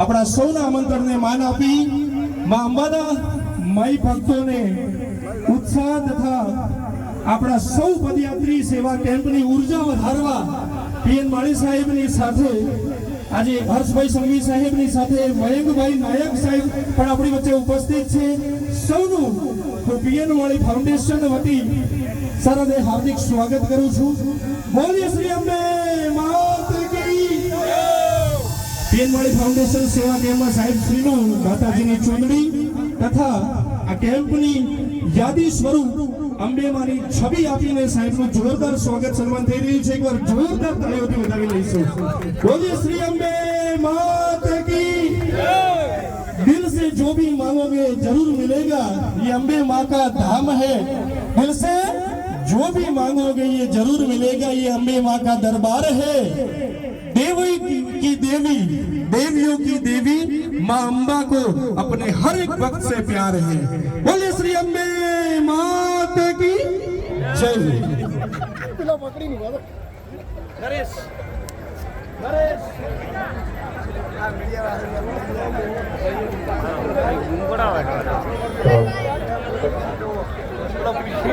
આપણા સૌના આમંત્રણને માન આપી માં અંબાના માઈ ભક્તોને ઉત્સાહ તથા આપણા સૌ પદયાત્રી સેવા કેમ્પની ઉર્જા વધારવા પીએન માળી સાહેબની સાથે આજે હર્ષભાઈ સંઘવી સાહેબની સાથે મયંકભાઈ નાયક સાહેબ પણ આપણી વચ્ચે ઉપસ્થિત છે સૌનું પીએન વાળી ફાઉન્ડેશન વતી સર હાર્દિક સ્વાગત કરું છું ज्ञानवाणी फाउंडेशन सेवा नेमर साहेब श्रीनु दाताजीनी चोंडरी तथा આ કેમ્પની ย ાદીશ્વરૂપ અંબેમાની છબી આપીને સાહેબનો જોરદાર સ્વાગત કરવામાં થઈ રહ્યું છે એકવાર જોરદાર તાળીઓથી વધાવી લઈએસો બોલો શ્રી અંબે માત કી જય દિલ સે જો ભી માંગોગે જરૂર મિલેગા યે અંબે માકા ધામ હે દિલ સે जो भी मांगोगे ये जरूर मिलेगा ये अम्बे माँ का दरबार है देवी की देवी देवियों की देवी माँ अम्बा को अपने हर एक वक्त से प्यार है बोले श्री अम्बे माता की जय नरेश नरेश हाँ,